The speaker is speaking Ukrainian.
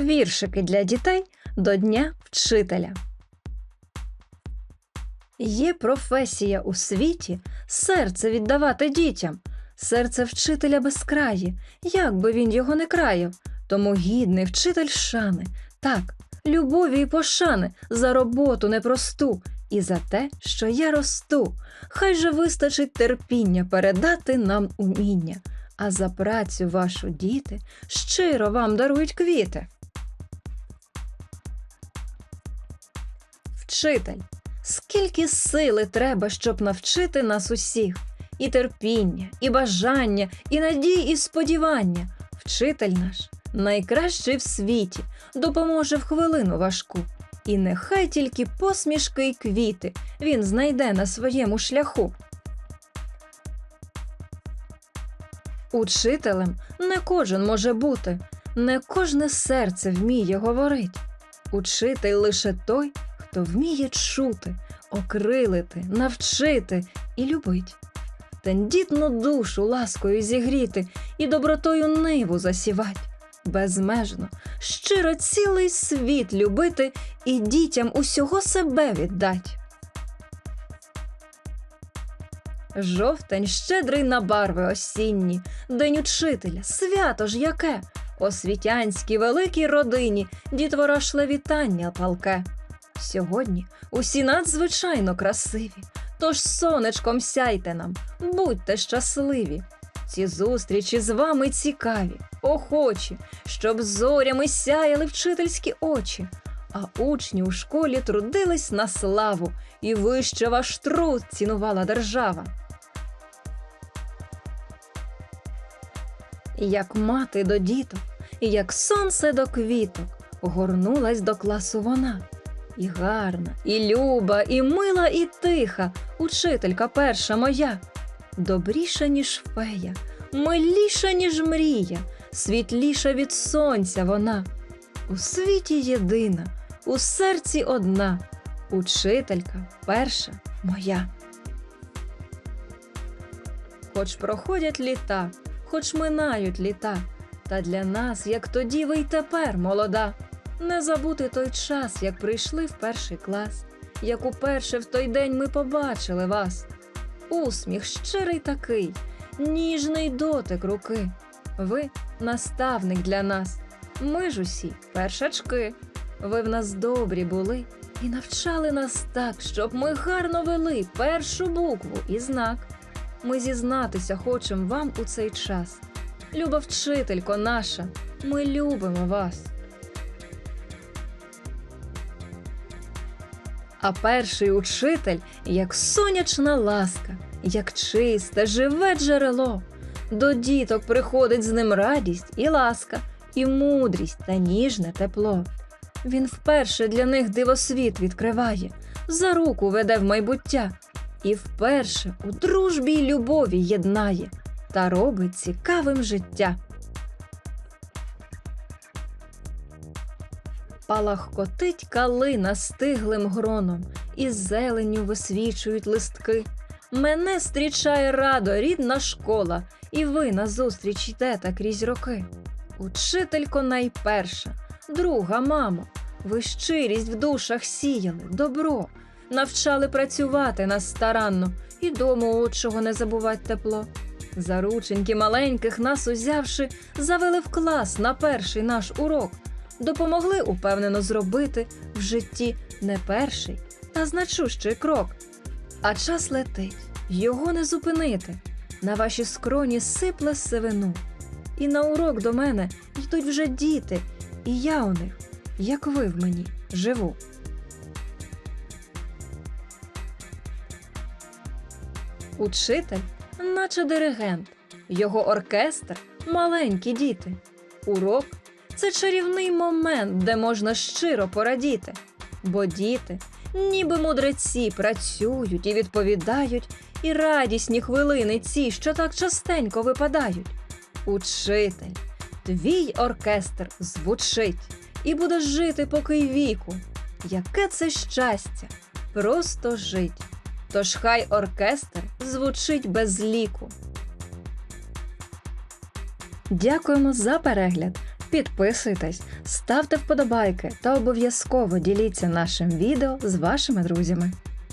Віршики для дітей до Дня вчителя. Є професія у світі серце віддавати дітям, серце вчителя безкрає, як би він його не краяв. Тому гідний вчитель шани, так, любові і пошани за роботу непросту і за те, що я росту. Хай же вистачить терпіння передати нам уміння, а за працю вашу діти щиро вам дарують квіти. Вчитель. Скільки сили треба, щоб навчити нас усіх, і терпіння, і бажання, і надії, і сподівання. Вчитель наш найкращий в світі, допоможе в хвилину важку. І нехай тільки посмішки й квіти він знайде на своєму шляху. Учителем не кожен може бути, не кожне серце вміє говорить. Учитель лише той, хто вміє чути, окрилити, навчити і любить. Тендітну душу ласкою зігріти і добротою ниву засівать, безмежно, щиро цілий світ любити і дітям усього себе віддать. Жовтень щедрий на барви осінні, день учителя, свято ж яке, освітянській великій родині дітвора шле вітання палке. Сьогодні усі надзвичайно красиві, тож сонечком сяйте нам, будьте щасливі. Ці зустрічі з вами цікаві, охочі, щоб зорями сяяли вчительські очі, а учні у школі трудились на славу, і вище ваш труд цінувала держава. Як мати до діток, і як сонце до квіток, горнулась до класу вона. І гарна, і люба, і мила, і тиха, учителька перша моя, добріша, ніж фея, миліша, ніж мрія, світліша від сонця вона. У світі єдина, у серці одна, учителька перша моя. Хоч проходять літа, хоч минають літа, та для нас, як тоді ви й тепер молода. Не забути той час, як прийшли в перший клас, як уперше в той день ми побачили вас. Усміх щирий такий, ніжний дотик руки. Ви наставник для нас. Ми ж усі першачки. Ви в нас добрі були і навчали нас так, щоб ми гарно вели першу букву і знак. Ми зізнатися хочемо вам у цей час. Люба вчителько наша, ми любимо вас. А перший учитель, як сонячна ласка, як чисте, живе джерело. До діток приходить з ним радість і ласка, і мудрість та ніжне тепло. Він вперше для них дивосвіт відкриває, за руку веде в майбуття, і вперше у дружбі й любові єднає та робить цікавим життя. Палахкотить калина стиглим гроном, і зеленню висвічують листки. Мене зустрічає радо рідна школа, і ви назустріч йдете крізь роки. Учителько найперша, друга мамо, ви щирість в душах сіяли, добро, навчали працювати нас старанно, і дому отчого не забувать тепло. Зарученьки маленьких нас узявши, завели в клас на перший наш урок допомогли упевнено зробити в житті не перший та значущий крок. А час летить, його не зупинити. На ваші скроні сипле сивину. І на урок до мене йдуть вже діти, і я у них, як ви в мені, живу. Учитель, наче диригент, його оркестр маленькі діти. Урок це чарівний момент, де можна щиро порадіти, бо діти, ніби мудреці, працюють і відповідають, і радісні хвилини ці, що так частенько випадають. Учитель, твій оркестр звучить і будеш жити поки й віку. Яке це щастя, просто жить. Тож хай оркестр звучить без ліку. Дякуємо за перегляд Підписуйтесь, ставте вподобайки та обов'язково діліться нашим відео з вашими друзями.